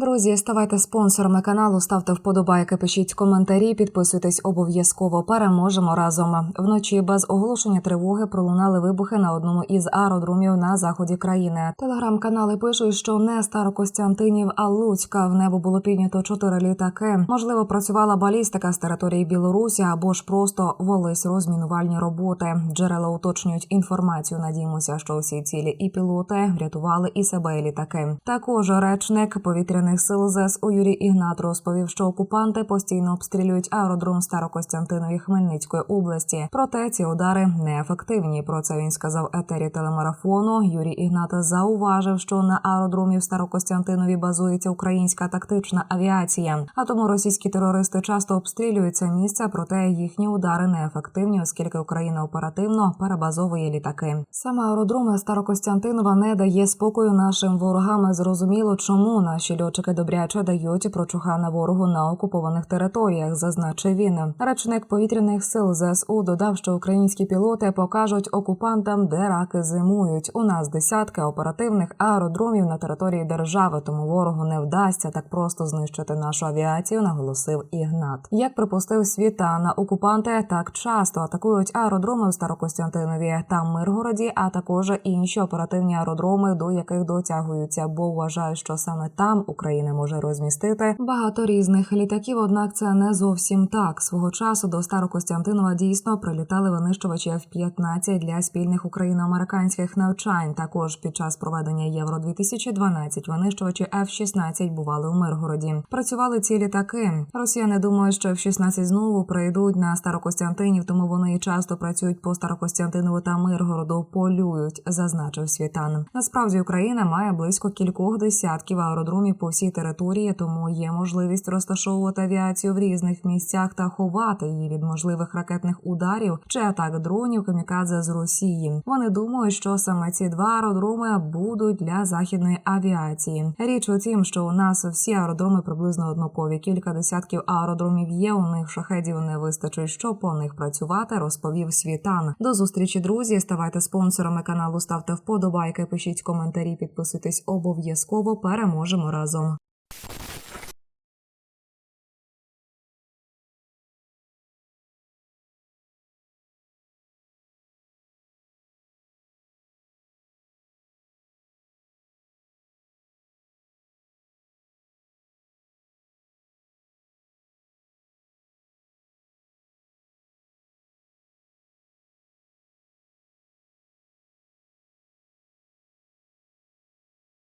Друзі, ставайте спонсорами каналу, ставте вподобайки, пишіть коментарі, підписуйтесь обов'язково. Переможемо разом. Вночі без оголошення тривоги пролунали вибухи на одному із аеродромів на заході країни. Телеграм-канали пишуть, що не Старокостянтинів, а Луцька в небо було піднято чотири літаки. Можливо, працювала балістика з території Білорусі або ж просто велись розмінувальні роботи. Джерела уточнюють інформацію. Надіємося, що усі цілі і пілоти врятували і себе, і літаки. Також речник повітряних сил ЗСУ Юрій Ігнат розповів, що окупанти постійно обстрілюють аеродром Старокостянтинові Хмельницької області. Проте ці удари неефективні. Про це він сказав етері телемарафону. Юрій Ігнат зауважив, що на аеродромі в Старокостянтинові базується українська тактична авіація. А тому російські терористи часто обстрілюють це місце, проте їхні удари неефективні, оскільки Україна оперативно перебазовує літаки. Саме аеродром Старокостянтинова не дає спокою нашим ворогам. Зрозуміло, чому наші льотчики добряче дають прочухана ворогу на окупованих територіях, зазначив він. Речник повітряних сил ЗСУ додав, що українські пілоти покажуть окупантам, де раки зимують. У нас десятки оперативних аеродромів на території держави, тому ворогу не вдасться так просто знищити нашу авіацію, наголосив Ігнат. Як припустив Світана, окупанти так часто атакують аеродроми в Старокостянтинові та Миргороді, а також інші оперативні аеродроми, до яких дотягуються, бо вважають, що саме там Україна може розмістити багато різних літаків. Однак це не зовсім так. Свого часу до Старокостянтинова дійсно прилітали винищувачі F-15 для спільних україно-американських навчань. Також під час проведення Євро 2012 винищувачі F-16 бували у Миргороді. Працювали ці літаки. Росіяни думають, що F-16 знову прийдуть на Старокостянтинів, тому вони часто працюють по Старокостянтинову та Миргороду. Полюють, зазначив Світан. Насправді Україна має близько кількох десятків аеродромів по всій території, тому є можливість розташовувати авіацію в різних місцях та ховати її від можливих ракетних ударів чи атак дронів камікадзе з Росії. Вони думають, що саме ці два аеродроми будуть для західної авіації. Річ у тім, що у нас всі аеродроми приблизно однакові. Кілька десятків аеродромів є. У них шахедів не вистачить, щоб по них працювати. Розповів Світан. До зустрічі, друзі. Ставайте спонсорами каналу, ставте вподобайки, пишіть коментарі, підписуйтесь обов'язково. Переможемо разом.